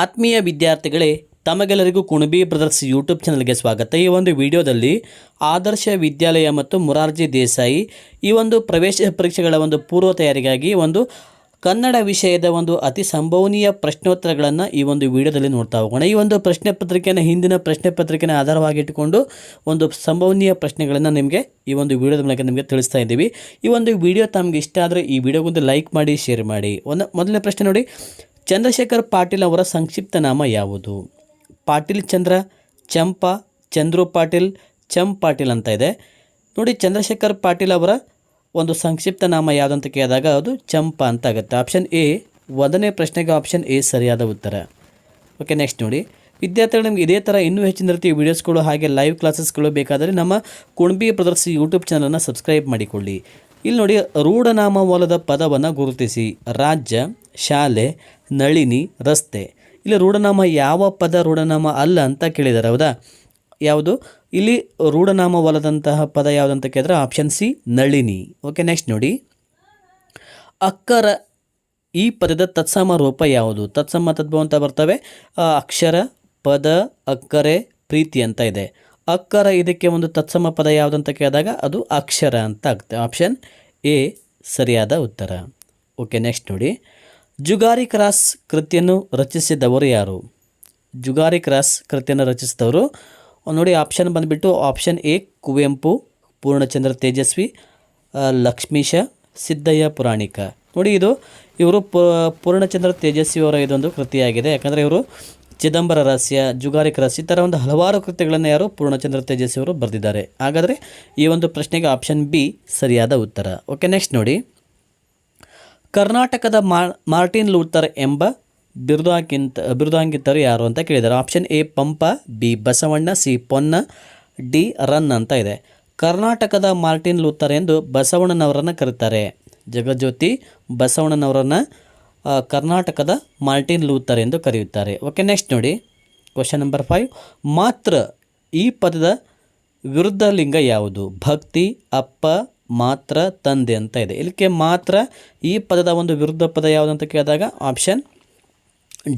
ಆತ್ಮೀಯ ವಿದ್ಯಾರ್ಥಿಗಳೇ, ತಮಗೆಲ್ಲರಿಗೂ ಕುಣಬಿ ಬ್ರದರ್ಸ್ ಯೂಟ್ಯೂಬ್ ಚಾನಲ್ಗೆ ಸ್ವಾಗತ. ಈ ಒಂದು ವಿಡಿಯೋದಲ್ಲಿ ಆದರ್ಶ ವಿದ್ಯಾಲಯ ಮತ್ತು ಮುರಾರ್ಜಿ ದೇಸಾಯಿ ಈ ಒಂದು ಪ್ರವೇಶ ಪರೀಕ್ಷೆಗಳ ಒಂದು ಪೂರ್ವ ತಯಾರಿಗಾಗಿ ಒಂದು ಕನ್ನಡ ವಿಷಯದ ಒಂದು ಅತಿ ಸಂಭವನೀಯ ಪ್ರಶ್ನೋತ್ತರಗಳನ್ನು ಈ ಒಂದು ವಿಡಿಯೋದಲ್ಲಿ ನೋಡ್ತಾ ಹೋಗೋಣ. ಈ ಒಂದು ಪ್ರಶ್ನೆ ಪತ್ರಿಕೆಯನ್ನು ಹಿಂದಿನ ಪ್ರಶ್ನೆ ಪತ್ರಿಕೆನ ಆಧಾರವಾಗಿಟ್ಟುಕೊಂಡು ಒಂದು ಸಂಭವನೀಯ ಪ್ರಶ್ನೆಗಳನ್ನು ನಿಮಗೆ ಈ ಒಂದು ವಿಡಿಯೋದ ಮೂಲಕ ನಿಮಗೆ ತಿಳಿಸ್ತಾ ಇದ್ದೀವಿ. ಈ ಒಂದು ವಿಡಿಯೋ ತಮಗೆ ಇಷ್ಟ ಆದರೆ ಈ ವಿಡಿಯೋಗೊಂದು ಲೈಕ್ ಮಾಡಿ, ಶೇರ್ ಮಾಡಿ. ಒಂದು ಮೊದಲನೇ ಪ್ರಶ್ನೆ ನೋಡಿ. ಚಂದ್ರಶೇಖರ್ ಪಾಟೀಲ್ ಅವರ ಸಂಕ್ಷಿಪ್ತ ನಾಮ ಯಾವುದು? ಪಾಟೀಲ್ ಚಂದ್ರ, ಚಂಪ, ಚಂದ್ರು ಪಾಟೀಲ್, ಚಂ ಪಾಟೀಲ್ ಅಂತ ಇದೆ. ನೋಡಿ, ಚಂದ್ರಶೇಖರ್ ಪಾಟೀಲ್ ಅವರ ಒಂದು ಸಂಕ್ಷಿಪ್ತ ನಾಮ ಯಾವುದಂತ ಕೇಳಿದಾಗ ಅದು ಚಂಪ ಅಂತ ಆಗುತ್ತೆ. ಆಪ್ಷನ್ ಎ, ಒಂದನೇ ಪ್ರಶ್ನೆಗೆ ಆಪ್ಷನ್ ಎ ಸರಿಯಾದ ಉತ್ತರ. ಓಕೆ, ನೆಕ್ಸ್ಟ್ ನೋಡಿ. ವಿದ್ಯಾರ್ಥಿಗಳು, ನಿಮಗೆ ಇದೇ ಥರ ಇನ್ನೂ ಹೆಚ್ಚಿನ ರೀತಿಯ ವೀಡಿಯೋಸ್ಗಳು ಹಾಗೆ ಲೈವ್ ಕ್ಲಾಸಸ್ಗಳು ಬೇಕಾದರೆ ನಮ್ಮ ಕುಣಬಿ ಪ್ರದರ್ಶಿ ಯೂಟ್ಯೂಬ್ ಚಾನಲನ್ನು ಸಬ್ಸ್ಕ್ರೈಬ್ ಮಾಡಿಕೊಳ್ಳಿ. ಇಲ್ಲಿ ನೋಡಿ ರೂಢನಾಮವಲದ ಪದವನ್ನು ಗುರುತಿಸಿ. ರಾಜ್ಯ ಶಾಲೆ, ನಳಿನಿ, ರಸ್ತೆ. ಇಲ್ಲಿ ರೂಢನಾಮ ಯಾವ ಪದ ರೂಢನಾಮ ಅಲ್ಲ ಅಂತ ಕೇಳಿದ್ದಾರೆ ಹೌದಾ? ಯಾವುದು? ಇಲ್ಲಿ ರೂಢನಾಮವಲ್ಲದಂತಹ ಪದ ಯಾವುದಂತ ಕೇಳಿದ್ರೆ option C Nalini. Okay next ನೋಡಿ. ಅಕ್ಕರ ಈ ಪದದ ತತ್ಸಮ ರೂಪ ಯಾವುದು? ತತ್ಸಮ, ತದ್ಭವ ಅಂತ ಬರ್ತವೆ. ಅಕ್ಷರ, ಪದ, ಅಕ್ಕರೆ, ಪ್ರೀತಿ ಅಂತ ಇದೆ. ಅಕ್ಕರ ಇದಕ್ಕೆ ಒಂದು ತತ್ಸಮ ಪದ ಯಾವುದಂತ ಕೇಳಿದಾಗ ಅದು ಅಕ್ಷರ ಅಂತ ಆಗ್ತದೆ. ಆಪ್ಷನ್ ಎ ಸರಿಯಾದ ಉತ್ತರ. ಓಕೆ ನೆಕ್ಸ್ಟ್ ನೋಡಿ. ಜುಗಾರಿ ಕ್ರಾಸ್ ಕೃತಿಯನ್ನು ರಚಿಸಿದವರು ಯಾರು? ಜುಗಾರಿ ಕ್ರಾಸ್ ಕೃತಿಯನ್ನು ರಚಿಸಿದವರು, ನೋಡಿ ಆಪ್ಷನ್ ಬಂದುಬಿಟ್ಟು ಆಪ್ಷನ್ ಎ, ಕುವೆಂಪು, ಪೂರ್ಣಚಂದ್ರ ತೇಜಸ್ವಿ ಲಕ್ಷ್ಮೀಶ, ಸಿದ್ದಯ್ಯ ಪುರಾಣಿಕ. ನೋಡಿ ಇದು ಇವರು ಪೂರ್ಣಚಂದ್ರ ತೇಜಸ್ವಿ ಅವರ ಇದೊಂದು ಕೃತಿಯಾಗಿದೆ. ಯಾಕಂದರೆ ಇವರು ಚಿದಂಬರ ರಹಸ್ಯ ಜುಗಾರಿ ರಹಸ್ಯ ಈ ಒಂದು ಹಲವಾರು ಕೃತಿಗಳನ್ನು ಯಾರು ಪೂರ್ಣಚಂದ್ರ ತೇಜಸ್ವಿ ಅವರು ಬರೆದಿದ್ದಾರೆ. ಹಾಗಾದರೆ ಈ ಒಂದು ಪ್ರಶ್ನೆಗೆ ಆಪ್ಷನ್ ಬಿ ಸರಿಯಾದ ಉತ್ತರ. ಓಕೆ ನೆಕ್ಸ್ಟ್ ನೋಡಿ. ಕರ್ನಾಟಕದ ಮಾರ್ ಮಾರ್ಟಿನ್ ಲೂಥರ್ ಎಂಬ ಬಿರುದಾಂಕಿಂತ ಬಿರುದಾಂಕಿತರು ಯಾರು ಅಂತ ಕೇಳಿದ್ದಾರೆ. Option A, Pampa, B, Basavanna, C, Ponna, D, Ranna ಅಂತ ಇದೆ. ಕರ್ನಾಟಕದ ಮಾರ್ಟಿನ್ ಲೂಥರ್ ಎಂದು ಬಸವಣ್ಣನವರನ್ನು ಕರೀತಾರೆ. ಜಗಜ್ಯೋತಿ ಬಸವಣ್ಣನವರನ್ನು ಕರ್ನಾಟಕದ ಮಾರ್ಟಿನ್ ಲೂಥರ್ ಎಂದು ಕರೆಯುತ್ತಾರೆ. ಓಕೆ, ನೆಕ್ಸ್ಟ್ ನೋಡಿ. Question number five. ಮಾತ್ರ ಈ ಪದದ ವಿರುದ್ಧ ಲಿಂಗ ಯಾವುದು? ಭಕ್ತಿ, ಅಪ್ಪ ಮಾತ್ರ ತಂದೆ ಅಂತ ಇದೆ. ಇದಕ್ಕೆ ಮಾತ್ರ ಈ ಪದದ ಒಂದು ವಿರುದ್ಧ ಪದ ಯಾವುದು ಅಂತ ಕೇಳಿದಾಗ ಆಪ್ಷನ್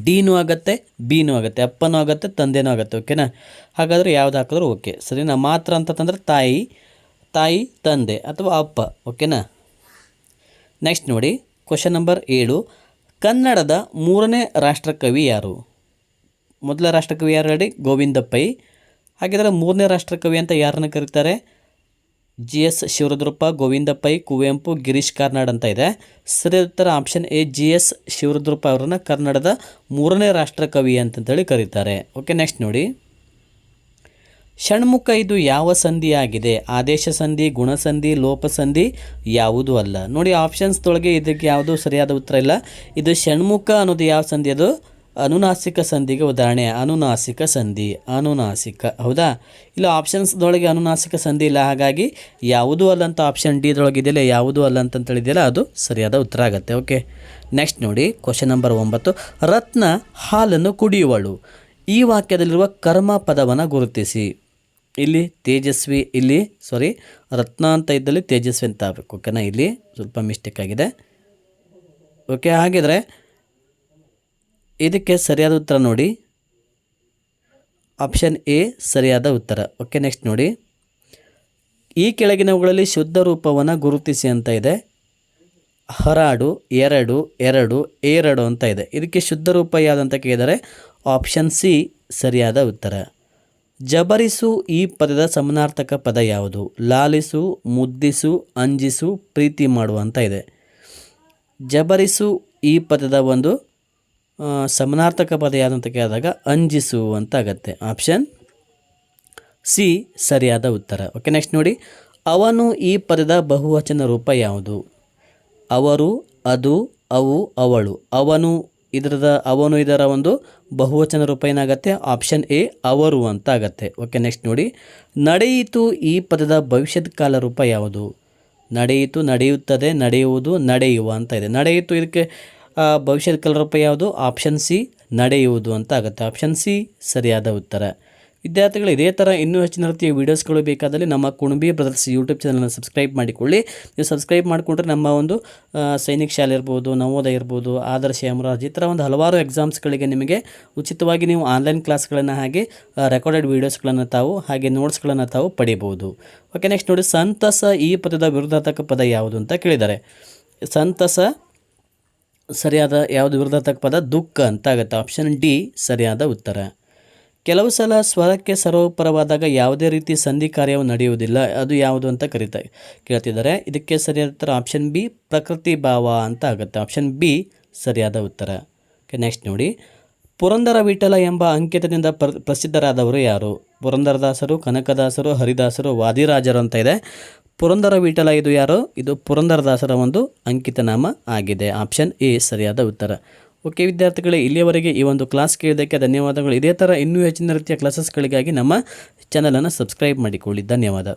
ಡಿನೂ ಆಗುತ್ತೆ ಬಿನೂ ಆಗುತ್ತೆ, ಅಪ್ಪನೂ ಆಗುತ್ತೆ, ತಂದೆನೂ ಆಗುತ್ತೆ ಓಕೆನಾ ಹಾಗಾದರೆ ಯಾವ್ದು ಹಾಕಿದ್ರು ಓಕೆ ಸರಿನಾ? ಮಾತ್ರ ಅಂತಂದ್ರೆ ತಾಯಿ ತಾಯಿ, ತಂದೆ ಅಥವಾ ಅಪ್ಪ ಓಕೆನಾ ನೆಕ್ಸ್ಟ್ ನೋಡಿ ಕ್ವಶನ್ ನಂಬರ್ ಏಳು. ಕನ್ನಡದ ಮೂರನೇ ರಾಷ್ಟ್ರಕವಿ ಯಾರು? ಮೊದಲ ರಾಷ್ಟ್ರಕವಿ ಯಾರು ಹೇಳಿ? ಗೋವಿಂದ ಪೈ ಹಾಗಿದ್ರೆ ಮೂರನೇ ರಾಷ್ಟ್ರಕವಿ ಅಂತ ಯಾರನ್ನು ಕರೀತಾರೆ? ಜಿ ಎಸ್ ಶಿವರುದ್ರಪ್ಪ ಗೋವಿಂದ ಪೈ ಕುವೆಂಪು, ಗಿರೀಶ್ ಕಾರ್ನಾಡ್ ಅಂತ ಇದೆ. ಸರಿ ಉತ್ತರ option A G S Shivarudrappa ಅವರನ್ನು ಕನ್ನಡದ ಮೂರನೇ ರಾಷ್ಟ್ರಕವಿ ಅಂತಂತೇಳಿ ಕರೀತಾರೆ. ಓಕೆ ನೆಕ್ಸ್ಟ್ ನೋಡಿ. ಷಣ್ಮುಖ ಇದು ಯಾವ ಸಂಧಿಯಾಗಿದೆ ಆದೇಶ ಸಂಧಿ ಗುಣಸಂಧಿ ಲೋಪಸಂಧಿ ಯಾವುದೂ ಅಲ್ಲ. ನೋಡಿ ಆಪ್ಷನ್ಸ್ದೊಳಗೆ ಇದಕ್ಕೆ ಯಾವುದೂ ಸರಿಯಾದ ಉತ್ತರ ಇಲ್ಲ. ಇದು ಷಣ್ಮುಖ ಅನ್ನೋದು ಯಾವ ಸಂಧಿ ಅದು? ಅನುನಾಸಿಕ ಸಂಧಿಗೆ ಉದಾಹರಣೆ, ಅನುನಾಸಿಕ ಸಂಧಿ, ಅನುನಾಸಿಕ, ಹೌದಾ? ಇಲ್ಲ ಆಪ್ಷನ್ಸ್ದೊಳಗೆ ಅನುನಾಸಿಕ ಸಂಧಿ ಇಲ್ಲ, ಹಾಗಾಗಿ ಯಾವುದೂ ಅಲ್ಲ ಅಂತ ಆಪ್ಷನ್ ಡಿದೊಳಗೆ ಇದೆಯಲ್ಲ, ಯಾವುದೂ ಅಲ್ಲ ಅಂತ ಹೇಳಿದೆಯಲ್ಲ, ಅದು ಸರಿಯಾದ ಉತ್ತರ ಆಗುತ್ತೆ, ಓಕೆ? ನೆಕ್ಸ್ಟ್ ನೋಡಿ ಕ್ವಶನ್ ನಂಬರ್ ಒಂಬತ್ತು. ರತ್ನ ಹಾಲನ್ನು ಕುಡಿಯುವಳು. ಈ ವಾಕ್ಯದಲ್ಲಿರುವ ಕರ್ಮ ಪದವನ್ನು ಗುರುತಿಸಿ. ಇಲ್ಲಿ ತೇಜಸ್ವಿ, ಇಲ್ಲಿ ಸಾರಿ ರತ್ನ ಅಂತ ಇದ್ದಲ್ಲಿ ತೇಜಸ್ವಿ ಅಂತ ಆಗಬೇಕು, ಓಕೆನಾ? ಇಲ್ಲಿ ಸ್ವಲ್ಪ ಮಿಸ್ಟೇಕ್ ಆಗಿದೆ. ಓಕೆ, ಹಾಗಿದ್ರೆ ಇದಕ್ಕೆ ಸರಿಯಾದ ಉತ್ತರ ನೋಡಿ. ಆಪ್ಷನ್ ಎ ಸರಿಯಾದ ಉತ್ತರ. ಓಕೆ ನೆಕ್ಸ್ಟ್ ನೋಡಿ. ಈ ಕೆಳಗಿನವುಗಳಲ್ಲಿ ಶುದ್ಧ ರೂಪವನ್ನು ಗುರುತಿಸಿ ಅಂತ ಇದೆ. ಹರಾಡು, ಎರಡು ಎರಡು ಏರಡು ಅಂತ ಇದೆ. ಇದಕ್ಕೆ ಶುದ್ಧ ರೂಪ ಯಾವುದಂತ ಕೇಳಿದರೆ ಆಪ್ಷನ್ ಸಿ ಸರಿಯಾದ ಉತ್ತರ. ಜಬರಿಸು ಈ ಪದದ ಸಮನಾರ್ಥಕ ಪದ ಯಾವುದು? ಲಾಲಿಸು, ಮುದ್ದಿಸು, ಅಂಜಿಸು, ಪ್ರೀತಿ ಮಾಡು ಅಂತ ಇದೆ. ಜಬರಿಸು ಈ ಪದದ ಒಂದು ಸಮನಾರ್ಥಕ ಪದ ಯಾವುದಂತ ಕೇಳಿದಾಗ ಅಂಜಿಸು ಅಂತ ಆಗತ್ತೆ. ಆಪ್ಷನ್ ಸಿ, ಸರಿಯಾದ ಉತ್ತರ. ಓಕೆ ನೆಕ್ಸ್ಟ್ ನೋಡಿ. ಅವನು ಈ ಪದದ ಬಹುವಚನ ರೂಪ ಯಾವುದು? ಅವರು, ಅದು, ಅವು, ಅವಳು. ಅವನು ಇದರದ, ಅವನು ಇದರ ಒಂದು ಬಹುವಚನ ರೂಪ ಏನಾಗುತ್ತೆ? ಆಪ್ಷನ್ ಎ, ಅವರು ಅಂತ ಆಗತ್ತೆ. ಓಕೆ ನೆಕ್ಸ್ಟ್ ನೋಡಿ. ನಡೆಯಿತು ಈ ಪದದ ಭವಿಷ್ಯದ ಕಾಲ ರೂಪ ಯಾವುದು? ನಡೆಯಿತು, ನಡೆಯುತ್ತದೆ, ನಡೆಯುವುದು, ನಡೆಯುವ ಅಂತ ಇದೆ. ನಡೆಯಿತು ಇದಕ್ಕೆ ಭವಿಷ್ಯದ ಕಲರೂಪ ಯಾವುದು? ಆಪ್ಷನ್ ಸಿ ನಡೆಯುವುದು ಅಂತ ಆಗುತ್ತೆ. ಆಪ್ಷನ್ ಸಿ ಸರಿಯಾದ ಉತ್ತರ. ವಿದ್ಯಾರ್ಥಿಗಳು ಇದೇ ಥರ ಇನ್ನೂ ಹೆಚ್ಚಿನ ರೀತಿಯ ವೀಡಿಯೋಸ್ಗಳು ಬೇಕಾದಲ್ಲಿ ನಮ್ಮ ಕುಣಬಿ ಬ್ರದರ್ಸ್ ಯೂಟ್ಯೂಬ್ ಚಾನಲ್ನ ಸಬ್ಸ್ಕ್ರೈಬ್ ಮಾಡಿಕೊಳ್ಳಿ. ನೀವು ಸಬ್ಸ್ಕ್ರೈಬ್ ಮಾಡಿಕೊಂಡ್ರೆ ನಮ್ಮ ಒಂದು ಸೈನಿಕ್ ಶಾಲೆ ಇರ್ಬೋದು, ನವೋದಯ ಇರ್ಬೋದು, ಆದರ್ಶ ಯಮರಾಜ್ ಈ ಥರ ಒಂದು ಹಲವಾರು ಎಕ್ಸಾಮ್ಸ್ಗಳಿಗೆ ನಿಮಗೆ ಉಚಿತವಾಗಿ ನೀವು ಆನ್ಲೈನ್ ಕ್ಲಾಸ್ಗಳನ್ನು ಹಾಗೆ ರೆಕಾರ್ಡೆಡ್ ವೀಡಿಯೋಸ್ಗಳನ್ನು ತಾವು, ಹಾಗೆ ನೋಟ್ಸ್ಗಳನ್ನು ತಾವು ಪಡಿಬೋದು. ಓಕೆ ನೆಕ್ಸ್ಟ್ ನೋಡಿ, ಸಂತಸ ಈ ಪದದ ವಿರುದ್ಧಾರ್ಥಕ ಪದ ಯಾವುದು ಅಂತ ಕೇಳಿದ್ದಾರೆ. ಸಂತಸ ಸರಿಯಾದ ಯಾವುದು ವಿರೋಧಾತ್ಮಕ ಪದ ದುಃಖ ಅಂತ ಆಗುತ್ತೆ ಆಪ್ಷನ್ ಡಿ ಸರಿಯಾದ ಉತ್ತರ. ಕೆಲವು ಸಲ ಸ್ವರಕ್ಕೆ ಸರ್ವೋಪರವಾದಾಗ ಯಾವುದೇ ರೀತಿ ಸಂಧಿ ಕಾರ್ಯವು ನಡೆಯುವುದಿಲ್ಲ. ಅದು ಯಾವುದು ಅಂತ ಕರಿತಾ ಕೇಳ್ತಿದ್ದಾರೆ. ಇದಕ್ಕೆ ಸರಿಯಾದ ಉತ್ತರ ಆಪ್ಷನ್ ಬಿ ಪ್ರಕೃತಿ ಭಾವ ಅಂತ ಆಗುತ್ತೆ. ಆಪ್ಷನ್ ಬಿ ಸರಿಯಾದ ಉತ್ತರ. ಓಕೆ ನೆಕ್ಸ್ಟ್ ನೋಡಿ. ಪುರಂದರ ವಿಠಲ ಎಂಬ ಅಂಕಿತದಿಂದ ಪ್ರ, ಪ್ರಸಿದ್ಧರಾದವರು ಯಾರು? ಪುರಂದರದಾಸರು, ಕನಕದಾಸರು, ಹರಿದಾಸರು ವಾದಿರಾಜರು ಅಂತ ಇದೆ ಪುರಂದರ ವಿಠಲ ಇದು ಯಾರು? ಇದು ಪುರಂದರದಾಸರ ಒಂದು ಅಂಕಿತ ನಾಮ ಆಗಿದೆ. ಆಪ್ಷನ್ ಎ, ಸರಿಯಾದ ಉತ್ತರ. ಓಕೆ ವಿದ್ಯಾರ್ಥಿಗಳೇ, ಇಲ್ಲಿಯವರೆಗೆ ಈ ಒಂದು ಕ್ಲಾಸ್ ಕೇಳಿದ್ದಕ್ಕೆ ಧನ್ಯವಾದಗಳು. ಇದೇ ಥರ ಇನ್ನೂ ಹೆಚ್ಚಿನ ರೀತಿಯ ಕ್ಲಾಸಸ್ಗಳಿಗಾಗಿ ನಮ್ಮ ಚಾನಲನ್ನು ಸಬ್ಸ್ಕ್ರೈಬ್ ಮಾಡಿಕೊಳ್ಳಿ. ಧನ್ಯವಾದ.